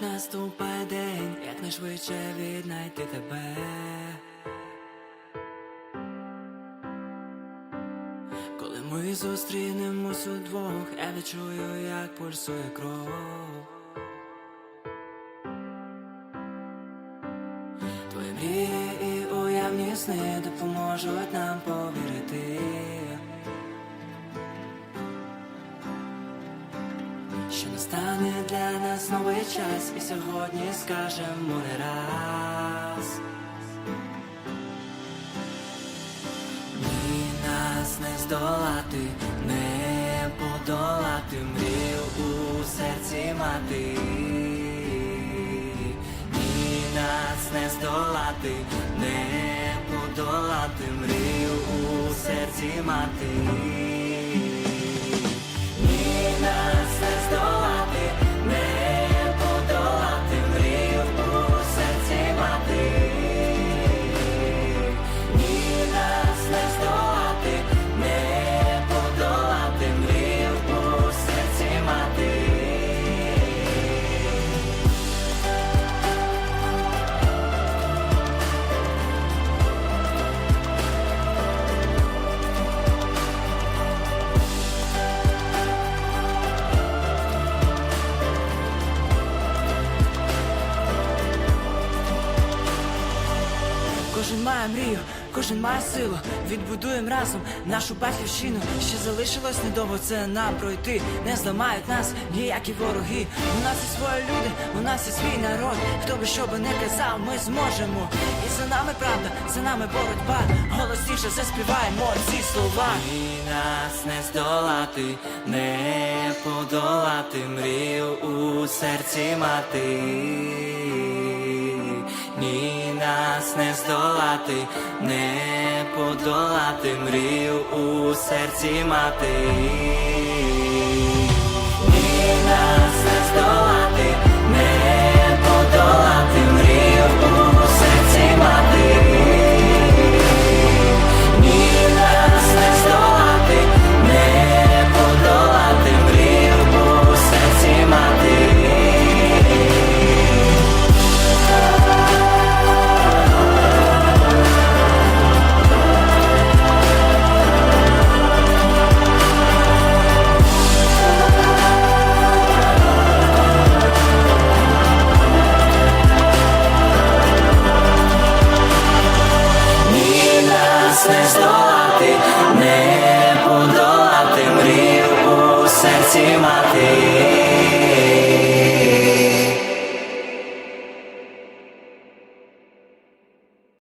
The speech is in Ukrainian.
як наступає день, як найшвидше віднайти тебе. Коли ми зустрінемось удвох, я відчую, як пульсує кров. Твої мрії і уявні сни допоможуть нам повірити. Настане для нас новий час, і сьогодні скажемо не раз. Ні, нас не здолати, не подолати мрію у серці мати. Ні, нас не здолати, не подолати мрію у серці мати. Кожен має мрію, кожен має силу. Відбудуємо разом нашу батьківщину. Ще залишилось недовго це нам пройти. Не зламають нас ніякі вороги. У нас є свої люди, у нас є свій народ. Хто би що би не казав, ми зможемо. І за нами правда, за нами боротьба. Голосніше заспіваємо ці слова. І нас не здолати, не подолати мрію у серці мати. Нас не здолати, не подолати мрію у серці мати.